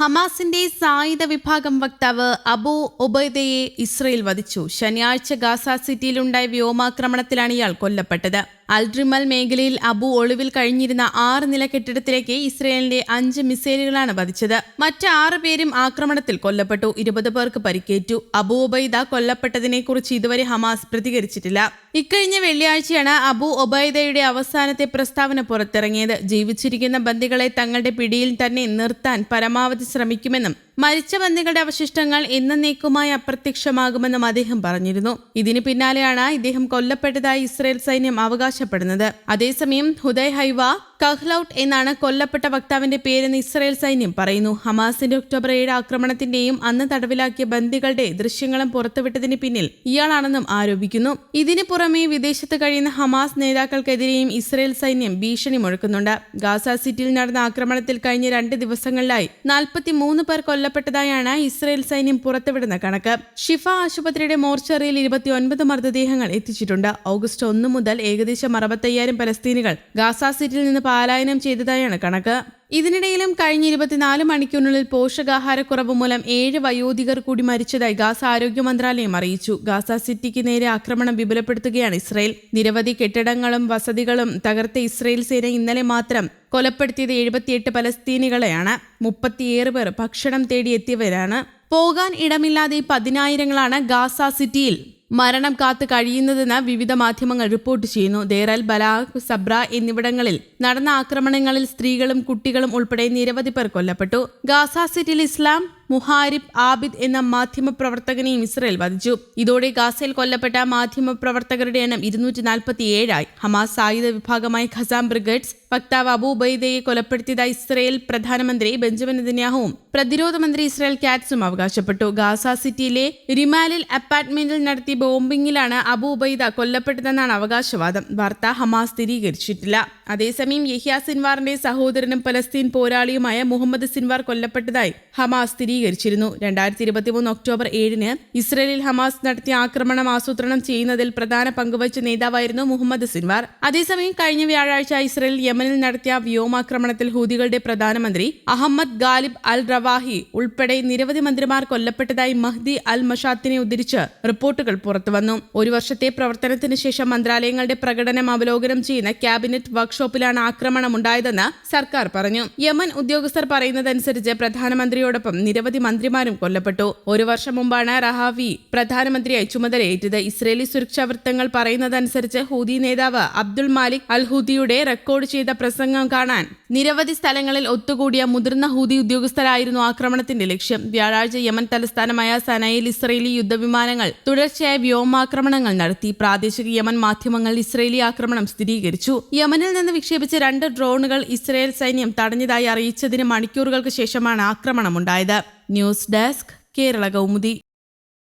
ഹമാസിന്റെ സായുധ വിഭാഗം വക്താവ് അബു ഒബൈദയെ ഇസ്രയേൽ വധിച്ചു. ശനിയാഴ്ച ഗാസ സിറ്റിയിലുണ്ടായ വ്യോമാക്രമണത്തിലാണ് ഇയാൾ കൊല്ലപ്പെട്ടത്. അൽഡ്രിമൽ മേഖലയിൽ അബു ഒളിവിൽ കഴിഞ്ഞിരുന്ന ആറ് നില കെട്ടിടത്തിലേക്ക് ഇസ്രയേലിന്റെ അഞ്ച് മിസൈലുകളാണ് വധിച്ചത്. മറ്റ് ആറ് പേരും ആക്രമണത്തിൽ കൊല്ലപ്പെട്ടു. ഇരുപത് പേർക്ക് പരിക്കേറ്റു. അബു ഒബൈദ കൊല്ലപ്പെട്ടതിനെക്കുറിച്ച് ഇതുവരെ ഹമാസ് പ്രതികരിച്ചിട്ടില്ല. ഇക്കഴിഞ്ഞ വെള്ളിയാഴ്ചയാണ് അബു ഒബൈദയുടെ അവസാനത്തെ പ്രസ്താവന പുറത്തിറങ്ങിയത്. ജീവിച്ചിരിക്കുന്ന ബന്ദികളെ തങ്ങളുടെ പിടിയിൽ തന്നെ നിർത്താൻ പരമാവധി ശ്രമിക്കുമെന്നും മരിച്ച ബന്ധികളുടെ അവശിഷ്ടങ്ങൾ എന്നേക്കുമായി അപ്രത്യക്ഷമാകുമെന്നും അദ്ദേഹം പറഞ്ഞിരുന്നു. ഇതിന് പിന്നാലെയാണ് ഇദ്ദേഹം കൊല്ലപ്പെട്ടതായി ഇസ്രയേൽ സൈന്യം അവകാശപ്പെടുന്നത്. അതേസമയം ഹുദയ് ഹൈവ കഹ്ലൌട്ട് എന്നാണ് കൊല്ലപ്പെട്ട വക്താവിന്റെ പേരെന്ന് ഇസ്രയേൽ സൈന്യം പറയുന്നു. ഹമാസിന്റെ ഒക്ടോബർ ഏഴ് ആക്രമണത്തിന്റെയും അന്ന് തടവിലാക്കിയ ബന്ദികളുടെ ദൃശ്യങ്ങളും പുറത്തുവിട്ടതിന് പിന്നിൽ ഇയാളാണെന്നും ആരോപിക്കുന്നു. ഇതിനു പുറമെ വിദേശത്ത് കഴിയുന്ന ഹമാസ് നേതാക്കൾക്കെതിരെയും ഇസ്രയേൽ സൈന്യം ഭീഷണി മുഴക്കുന്നുണ്ട് ഗാസ സിറ്റിയിൽ നടന്ന ആക്രമണത്തിൽ കഴിഞ്ഞ രണ്ട് ദിവസങ്ങളിലായി നാൽപ്പത്തി മൂന്ന് പേർ കൊല്ലപ്പെട്ടതായാണ് ഇസ്രയേൽ സൈന്യം പുറത്തുവിടുന്ന കണക്ക്. ഷിഫ ആശുപത്രിയുടെ മോർച്ചറിയിൽ ഇരുപത്തിയൊൻപത് മൃതദേഹങ്ങൾ എത്തിച്ചിട്ടുണ്ട്. ഓഗസ്റ്റ് ഒന്ന് മുതൽ ഏകദേശം അറുപത്തയ്യായിരം പലസ്തീനുകൾ ഗാസ സിറ്റിയിൽ നിന്ന് പലായനം ചെയ്തതായാണ് കണക്ക്. ഇതിനിടയിലും കഴിഞ്ഞ ഇരുപത്തിനാല് മണിക്കൂറിനുള്ളിൽ പോഷകാഹാരക്കുറവ് മൂലം ഏഴ് വയോധികർ കൂടി മരിച്ചതായി ഗാസ ആരോഗ്യ മന്ത്രാലയം അറിയിച്ചു. ഗാസ സിറ്റിക്ക് നേരെ ആക്രമണം വിപുലപ്പെടുത്തുകയാണ് ഇസ്രയേൽ. നിരവധി കെട്ടിടങ്ങളും വസതികളും തകർത്ത ഇസ്രയേൽ സേന ഇന്നലെ മാത്രം കൊലപ്പെടുത്തിയത് എഴുപത്തിയെട്ട് പലസ്തീനികളെയാണ്. മുപ്പത്തിയേറ് പേർ ഭക്ഷണം തേടി എത്തിയവരാണ് പോകാൻ ഇടമില്ലാതെ പതിനായിരങ്ങളാണ് ഗാസ സിറ്റിയിൽ മരണം കാത്തു കഴിയുന്നതെന്ന് വിവിധ മാധ്യമങ്ങൾ റിപ്പോർട്ട് ചെയ്യുന്നു. ദേറൽ ബലാഖ് സബ്ര എന്നിവിടങ്ങളിൽ നടന്ന ആക്രമണങ്ങളിൽ സ്ത്രീകളും കുട്ടികളും ഉൾപ്പെടെ നിരവധി പേർ കൊല്ലപ്പെട്ടു. ഗാസ സിറ്റിയിൽ ഇസ്ലാം മുഹാരിബ് ആബിദ് എന്ന മാധ്യമ പ്രവർത്തകനെയും ഇസ്രയേൽ വധിച്ചു. ഇതോടെ ഗാസയിൽ കൊല്ലപ്പെട്ട മാധ്യമ പ്രവർത്തകരുടെ എണ്ണം ഇരുന്നൂറ്റി നാൽപ്പത്തി ഏഴായി ഹമാസ് സായുധ വിഭാഗമായ ഖസാം ബ്രിഗേഡ്സ് വക്താവ് അബൂബൈദയെ കൊലപ്പെടുത്തിയതായി ഇസ്രയേൽ പ്രധാനമന്ത്രി ബെഞ്ചമിൻ നെതന്യാഹുവും പ്രതിരോധ മന്ത്രി ഇസ്രയേൽ കാറ്റ്സും അവകാശപ്പെട്ടു. ഗാസ സിറ്റിയിലെ റിമാലിൽ അപ്പാർട്ട്മെന്റിൽ നടത്തിയ ബോംബിംഗിലാണ് അബൂബൈദ കൊല്ലപ്പെട്ടതെന്നാണ് അവകാശവാദം. വാർത്ത ഹമാസ് സ്ഥിരീകരിച്ചിട്ടില്ല. അതേസമയം യഹ്യ സിൻവാറിന്റെ സഹോദരനും പലസ്തീൻ പോരാളിയുമായ മുഹമ്മദ് സിൻവാർ കൊല്ലപ്പെട്ടതായി ഹമാസ് സ്ഥിരീകരിച്ചിരുന്നു. രണ്ടായിരത്തി ഇരുപത്തിമൂന്ന് ഒക്ടോബർ ഏഴിന് ഇസ്രയേലിൽ ഹമാസ് നടത്തിയ ആക്രമണം ആസൂത്രണം ചെയ്യുന്നതിൽ പ്രധാന പങ്കുവച്ച നേതാവായിരുന്നു മുഹമ്മദ് സിൻവാർ. അതേസമയം കഴിഞ്ഞ വ്യാഴാഴ്ച ഇസ്രയേൽ യമനിൽ നടത്തിയ വ്യോമാക്രമണത്തിൽ ഹൂതികളുടെ പ്രധാനമന്ത്രി അഹമ്മദ് ഗാലിബ് അൽ റവാഹി ഉൾപ്പെടെ നിരവധി മന്ത്രിമാർ കൊല്ലപ്പെട്ടതായി മഹ്ദി അൽ മഷാത്തിനെ ഉദ്ധരിച്ച് റിപ്പോർട്ടുകൾ പുറത്തുവന്നു. ഒരു വർഷത്തെ പ്രവർത്തനത്തിന് ശേഷം മന്ത്രാലയങ്ങളുടെ പ്രകടനം അവലോകനം ചെയ്യുന്ന ക്യാബിനറ്റ് വർക്ക്ഷോപ്പിലാണ് ആക്രമണം ഉണ്ടായതെന്ന് സർക്കാർ പറഞ്ഞു. യമൻ ഉദ്യോഗസ്ഥർ പറയുന്നതനുസരിച്ച് പ്രധാനമന്ത്രിയോടൊപ്പം നിരവധി മന്ത്രിമാരും കൊല്ലപ്പെട്ടു. ഒരു വർഷം മുമ്പാണ് റഹാവി പ്രധാനമന്ത്രിയായി ചുമതലയേറ്റത്. ഇസ്രേലി സുരക്ഷാ വൃത്തങ്ങൾ പറയുന്നതനുസരിച്ച് ഹൂതി നേതാവ് അബ്ദുൾ മാലിക് അൽ ഹൂദിയുടെ റെക്കോർഡ് ചെയ്ത പ്രസംഗം കാണാൻ നിരവധി സ്ഥലങ്ങളിൽ ഒത്തുകൂടിയ മുതിർന്ന ഹൂതി ഉദ്യോഗസ്ഥരായിരുന്നു ആക്രമണത്തിന്റെ ലക്ഷ്യം. വ്യാഴാഴ്ച യമൻ തലസ്ഥാനമായ സനയിൽ ഇസ്രയേലി യുദ്ധവിമാനങ്ങൾ തുടർച്ചയായ വ്യോമാക്രമണങ്ങൾ നടത്തി. പ്രാദേശിക യമൻ മാധ്യമങ്ങൾ ഇസ്രയേലി ആക്രമണം സ്ഥിരീകരിച്ചു. യമനിൽ നിന്ന് വിക്ഷേപിച്ച രണ്ട് ഡ്രോണുകൾ ഇസ്രയേൽ സൈന്യം തടഞ്ഞതായി അറിയിച്ചതിന് മണിക്കൂറുകൾക്ക് ശേഷമാണ് ആക്രമണമുണ്ടായത്. News desk Kerala Kaumudi.